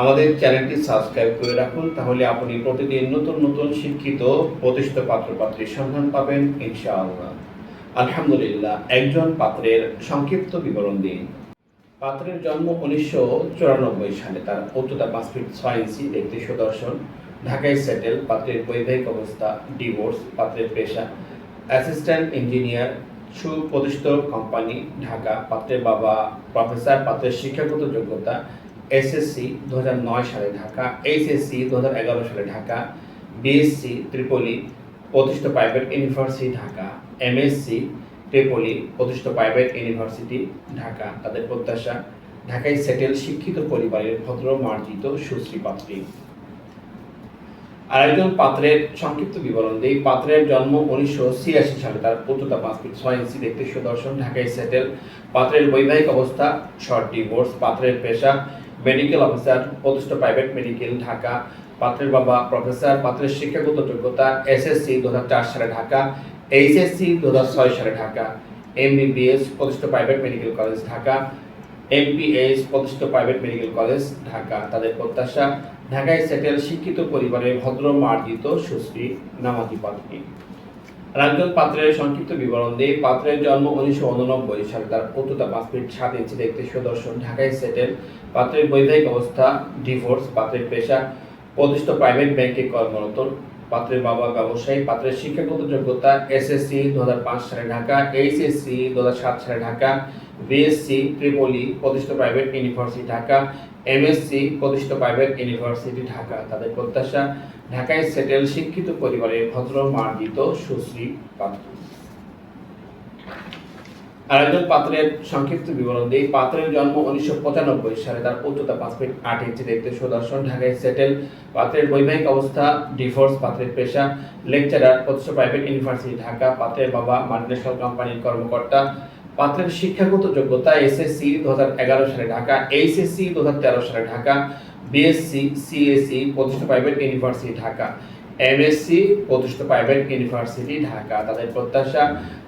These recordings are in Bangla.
আমাদের চ্যানেলটি সাবস্ক্রাইব করে রাখুন, তাহলে আপনি প্রতিদিন নতুন নতুন শিক্ষিত, প্রতিষ্ঠিত পাত্রপাত্রীর সন্ধান পাবেন, ইনশাআল্লাহ। আলহামদুলিল্লাহ, একজন পাত্রের সংক্ষিপ্ত বিবরণ দিন। পাত্রের জন্ম উনিশশো চুরানব্বই সালে, তার উচ্চতা পাঁচ ফিট ছয় ইঞ্চি দেখতে সুদর্শন, ঢাকায় সেটেল, পাত্রের বৈবাহিক অবস্থা, ডিভোর্স, পাত্রের পেশা, অ্যাসিস্ট্যান্ট ইঞ্জিনিয়ার, সুপ্রতিষ্ঠিত কোম্পানি, ঢাকা, পাত্রের বাবা, প্রফেসর, পাত্রের শিক্ষাগত যোগ্যতা এসএসসি দু সালে ঢাকা এইচএসসি দু সালে ঢাকা বিএসসি ত্রিপলি প্রতিষ্ঠিত private university Dhaka MSc triple E প্রতিষ্ঠিত প্রাইভেট ইউনিভার্সিটি ঢাকা। তাদের প্রত্যাশা, ঢাকায় সেটেল শিক্ষিত পরিবারের ভদ্র মার্জিত সুশ্রী পাত্রী। আরেকজন পাত্রের সংক্ষিপ্ত বিবরণ দিই। পাত্রের জন্ম উনিশশো ছিয়াশি সালে, তার উচ্চতা পাঁচ ফিট ছয় ইঞ্চি, দেখতে সুদর্শন। ঢাকায় সেটেল পাত্রের বৈবাহিক অবস্থা শর্ট ডিভোর্স পাত্রের পেশা মেডিকেল অফিসার প্রতিষ্ঠিত প্রাইভেট মেডিকেল ঢাকা। পাত্রের বাবা প্রফেসর পাত্রের শিক্ষাগত যোগ্যতা এসএসসি দু হাজার চার সালে ঢাকা এইচএসসি দু সালে ঢাকা। এমবিবিএস প্রতিষ্ঠিত private medical college Dhaka. MPS প্রতিষ্ঠিত প্রাইভেট মেডিকেল কলেজ ঢাকা। তাদের প্রত্যাশা, ঢাকায় সেটেল শিক্ষিত পরিবারের ভদ্র, মার্জিত, সুশ্রী, নামাজি পাত্রী রাজন পাত্রের সংক্ষিপ্ত বিবরণ দিয়ে পাত্রের জন্ম উনিশশো উননব্বই সালে তার উচ্চতা পাঁচ ফিট সাত ইঞ্চি দেখতে সুদর্শন ঢাকায় সেটেল। পাত্রের বৈবাহিক অবস্থা, ডিভোর্স, পাত্রের পেশা, প্রতিষ্ঠিত প্রাইভেট ব্যাংকে কর্মরত, পাত্রের বাবা ব্যবসায়ী, পাত্রের শিক্ষাগত যোগ্যতা এসএসসি দু সালে ঢাকা এইচএসসি দু সালে ঢাকা বিএসসি ত্রিপলি প্রতিষ্ঠিত প্রাইভেট ইউনিভার্সিটি ঢাকা এমএসসি প্রতিষ্ঠিত প্রাইভেট ইউনিভার্সিটি ঢাকা। তাদের প্রত্যাশা, ঢাকায় সেটেল শিক্ষিত পরিবারের ভদ্র, মার্জিত, সুশ্রী পাত্র। আরেকজন পাত্রের সংক্ষিপ্ত বিবরণ পাত্রের জন্ম উনিশশো পঁচানব্বই সালে, তার উচ্চতা পাঁচ ফিট আট ইঞ্চি, দেখতে সুদর্শন। ঢাকায় সেটেল পাত্রের বৈবাহিক অবস্থা ডিভোর্স পাত্রের পেশা। লেকচারার প্রতিষ্ঠিত প্রাইভেট ইউনিভার্সিটি ঢাকা। পাত্রের বাবা মাল্টিনেশনাল কোম্পানির কর্মকর্তা। পাত্রের শিক্ষাগত যোগ্যতা এসএসসি দু সালে ঢাকা এইচএসসি দু সালে ঢাকা বিএসসি সিএসসি প্রতিষ্ঠিত প্রাইভেট ইউনিভার্সিটি ঢাকা এমএসসি প্রতিষ্ঠিত প্রাইভেট ইউনিভার্সিটি ঢাকা। তাদের প্রত্যাশা,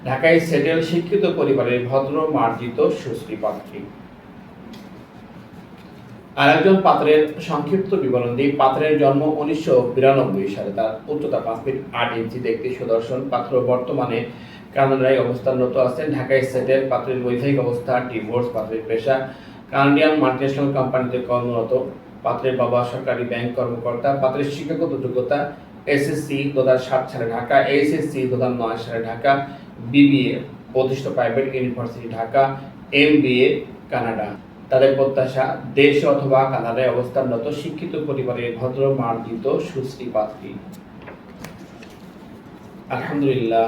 ঢাকায় সেটেল শিক্ষিত পরিবারের ভদ্র, মার্জিত, সুশ্রী পাত্রী। আরেকজন পাত্রের সংক্ষিপ্ত বিবরণ দিই। পাত্রের জন্ম উনিশশো বিরানব্বই সালে। তার উচ্চতা পাঁচ ফিট আট ইঞ্চি। দেখতে সুদর্শন পাত্র। বর্তমানে কানাডায় অবস্থানরত আছেন। ঢাকায় সেটেল পাত্রের বৈবাহিক অবস্থা, ডিভোর্স, পাত্রের পেশা। কানাডিয়ান মাল্টিনেশনাল কোম্পানিতে কর্মরত, পাত্রের বাবা সরকারি ব্যাংক কর্মকর্তা, পাত্রের শিক্ষাগত যোগ্যতা, এসএসসি দু হাজার সাত সালে ঢাকা এইচএসসি দু হাজার নয় সালে ঢাকা, বিবিএ প্রতিষ্ঠিত private university Dhaka M Canada. তাদের প্রত্যাশা, দেশ অথবা কানাডায় অবস্থানরত শিক্ষিত পরিবারের ভদ্র, মার্জিত, সুশ্রী পাত্রী। আলহামদুলিল্লাহ।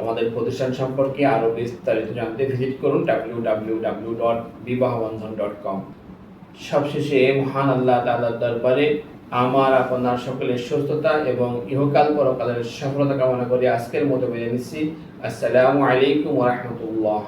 আমাদের প্রতিষ্ঠান সম্পর্কে আরও বিস্তারিত জানতে ভিজিট করুন W W W dot Bibahabandhan dot com সবশেষে মহান আল্লাহ তাআলার দরবারে আমার, আপনার সকলের সুস্থতা এবং ইহকাল পরকালের সফলতা কামনা করি আজকের মতো বিদায় নিচ্ছি। আসসালামু আলাইকুম রাহমাতুল্লাহ।